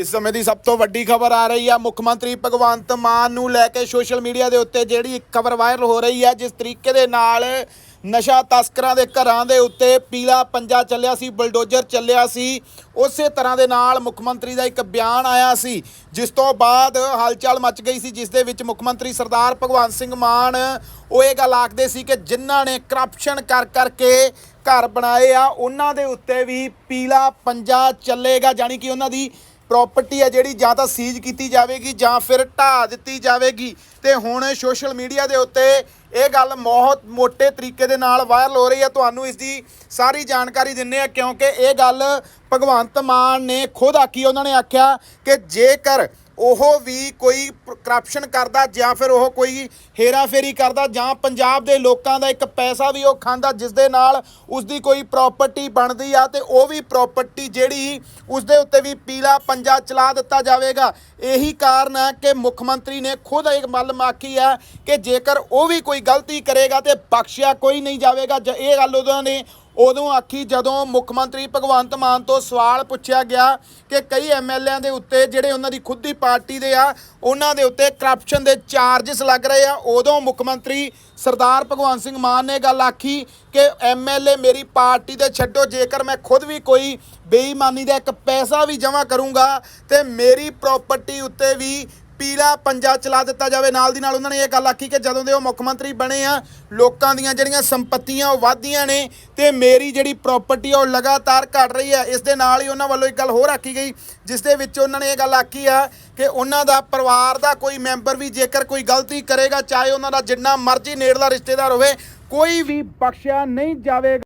ਇਸ ਸਮੇਂ ਦੀ ਸਭ ਤੋਂ ਵੱਡੀ ਖਬਰ ਆ ਰਹੀ ਆ, ਮੁੱਖ ਮੰਤਰੀ ਭਗਵੰਤ ਮਾਨ ਨੂੰ ਲੈ ਕੇ ਸੋਸ਼ਲ ਮੀਡੀਆ ਦੇ ਉੱਤੇ ਜਿਹੜੀ ਇੱਕ ਖਬਰ ਵਾਇਰਲ ਹੋ ਰਹੀ ਹੈ ਜਿਸ ਤਰੀਕੇ ਦੇ ਨਾਲ ਨਸ਼ਾ ਤਸਕਰਾਂ ਦੇ ਘਰਾਂ ਦੇ ਉੱਤੇ ਪੀਲਾ ਪੰਜਾ ਚੱਲਿਆ ਸੀ, ਬਲਡੋਜ਼ਰ ਚੱਲਿਆ ਸੀ, ਉਸੇ ਤਰ੍ਹਾਂ ਦੇ ਨਾਲ ਮੁੱਖ ਮੰਤਰੀ ਦਾ ਇੱਕ ਬਿਆਨ ਆਇਆ ਸੀ, ਜਿਸ ਤੋਂ ਬਾਅਦ ਹਲਚਲ ਮਚ ਗਈ ਸੀ, ਜਿਸ ਦੇ ਵਿੱਚ ਮੁੱਖ ਮੰਤਰੀ ਸਰਦਾਰ ਭਗਵੰਤ ਸਿੰਘ ਮਾਨ ਉਹ ਇਹ ਗੱਲ ਆਖਦੇ ਸੀ ਕਿ ਜਿਨ੍ਹਾਂ ਨੇ ਕਰਪਸ਼ਨ ਕਰ ਕਰਕੇ ਘਰ ਬਣਾਏ ਆ, ਉਹਨਾਂ ਦੇ ਉੱਤੇ ਵੀ ਪੀਲਾ ਪੰਜਾ ਚੱਲੇਗਾ ਜਾਨੀ ਕਿ ਉਹਨਾਂ ਦੀ ਪ੍ਰਾਪਰਟੀ ਹੈ ਜਿਹੜੀ ਜਾਂ ਤਾਂ ਸੀਜ਼ ਕੀਤੀ ਜਾਵੇਗੀ ਜਾਂ ਫਿਰ ਢਾਹ ਦਿੱਤੀ ਜਾਵੇਗੀ। ਤੇ ਹੁਣ ਸੋਸ਼ਲ ਮੀਡੀਆ ਦੇ ਉੱਤੇ ਇਹ ਗੱਲ ਬਹੁਤ ਮੋٹے ਤਰੀਕੇ ਦੇ ਨਾਲ ਵਾਇਰਲ ਹੋ ਰਹੀ ਹੈ। ਤੁਹਾਨੂੰ ਇਸ ਦੀ ਸਾਰੀ ਜਾਣਕਾਰੀ ਦਿੰਨੇ ਆ ਕਿਉਂਕਿ ਇਹ ਗੱਲ ਭਗਵੰਤ ਮਾਨ ਨੇ ਖੁਦ ਆਖੀ, ਉਹਨਾਂ ਨੇ ਆਖਿਆ ਕਿ ਜੇਕਰ ਉਹ ਵੀ ਕੋਈ ਕਰਪਸ਼ਨ ਕਰਦਾ ਜਾਂ ਫਿਰ ਉਹ ਕੋਈ ਹੇਰਾਫੇਰੀ ਕਰਦਾ ਜਾਂ ਪੰਜਾਬ ਦੇ ਲੋਕਾਂ ਦਾ ਇੱਕ ਪੈਸਾ ਵੀ ਉਹ ਖਾਂਦਾ ਜਿਸ ਦੇ ਨਾਲ ਉਸ ਦੀ ਕੋਈ ਪ੍ਰਾਪਰਟੀ ਬਣਦੀ ਆ ਤੇ ਉਹ ਵੀ ਪ੍ਰਾਪਰਟੀ ਜਿਹੜੀ ਉਸ ਦੇ ਉੱਤੇ ਵੀ ਪੀਲਾ ਪੰਜਾ ਚਲਾ ਦਿੱਤਾ ਜਾਵੇਗਾ। ਇਹੀ ਕਾਰਨ ਹੈ ਕਿ ਮੁੱਖ ਮੰਤਰੀ ਨੇ ਖੁਦ ਇੱਕ ਮੱਲ ਮਾਖੀ ਹੈ ਕਿ ਜੇਕਰ ਉਹ ਵੀ ਕੋਈ ਗਲਤੀ ਕਰੇਗਾ ਤੇ ਬਖਸ਼ਿਆ ਕੋਈ ਨਹੀਂ ਜਾਵੇਗਾ। ਜ- ਇਹ ਗੱਲ ਉਹਨਾਂ ਨੇ ਉਦੋਂ ਆਖੀ ਜਦੋਂ ਮੁੱਖ ਮੰਤਰੀ ਭਗਵੰਤ ਮਾਨ ਤੋਂ ਸਵਾਲ ਪੁੱਛਿਆ ਗਿਆ ਕਿ ਕਈ ਐਮਐਲਏਆਂ ਦੇ ਉੱਤੇ ਜਿਹੜੇ ਉਹਨਾਂ ਦੀ ਖੁਦ ਦੀ ਪਾਰਟੀ ਦੇ ਆ, ਉਹਨਾਂ ਦੇ ਉੱਤੇ ਕਰਪਸ਼ਨ ਦੇ ਚਾਰजेस ਲੱਗ ਰਹੇ ਆ। ਉਦੋਂ ਮੁੱਖ ਮੰਤਰੀ ਸਰਦਾਰ ਭਗਵੰਤ ਸਿੰਘ ਮਾਨ ਨੇ ਗੱਲ ਆਖੀ ਕਿ ਐਮਐਲਏ ਮੇਰੀ ਪਾਰਟੀ ਦੇ ਛੱਡੋ, ਜੇਕਰ ਮੈਂ ਖੁਦ ਵੀ ਕੋਈ ਬੇਈਮਾਨੀ ਦਾ ਇੱਕ ਪੈਸਾ ਵੀ ਜਮ੍ਹਾਂ ਕਰੂੰਗਾ ਤੇ ਮੇਰੀ ਪ੍ਰਾਪਰਟੀ ਉੱਤੇ ਵੀ ਪੀਲਾ ਪੰਜਾ ਚਲਾ ਦਿੱਤਾ ਜਾਵੇ। ਨਾਲ ਦੀ ਨਾਲ ਉਹਨਾਂ ਨੇ ਇਹ ਗੱਲ ਆਖੀ ਕਿ ਜਦੋਂ ਦੇ ਉਹ ਮੁੱਖ ਮੰਤਰੀ ਬਣੇ ਆ, ਲੋਕਾਂ ਦੀਆਂ ਜਿਹੜੀਆਂ ਸੰਪਤੀਆਂ ਉਹ ਵਧਦੀਆਂ ਨੇ ਤੇ ਮੇਰੀ ਜਿਹੜੀ ਪ੍ਰਾਪਰਟੀ ਉਹ ਲਗਾਤਾਰ ਘਟ ਰਹੀ ਹੈ ਇਸ ਦੇ ਨਾਲ ਹੀ ਉਹਨਾਂ ਵੱਲੋਂ ਇੱਕ ਗੱਲ ਹੋਰ ਆਖੀ ਗਈ, ਜਿਸ ਦੇ ਵਿੱਚ ਉਹਨਾਂ ਨੇ ਇਹ ਗੱਲ ਆਖੀ ਆ ਕਿ ਉਹਨਾਂ ਦਾ ਪਰਿਵਾਰ ਦਾ ਕੋਈ ਮੈਂਬਰ ਵੀ ਜੇਕਰ ਕੋਈ ਗਲਤੀ ਕਰੇਗਾ, ਚਾਹੇ ਉਹਨਾਂ ਦਾ ਜਿੰਨਾ ਮਰਜ਼ੀ ਨੇੜਲਾ ਰਿਸ਼ਤੇਦਾਰ ਹੋਵੇ, ਕੋਈ ਵੀ ਬਖਸ਼ਿਆ ਨਹੀਂ ਜਾਵੇਗਾ।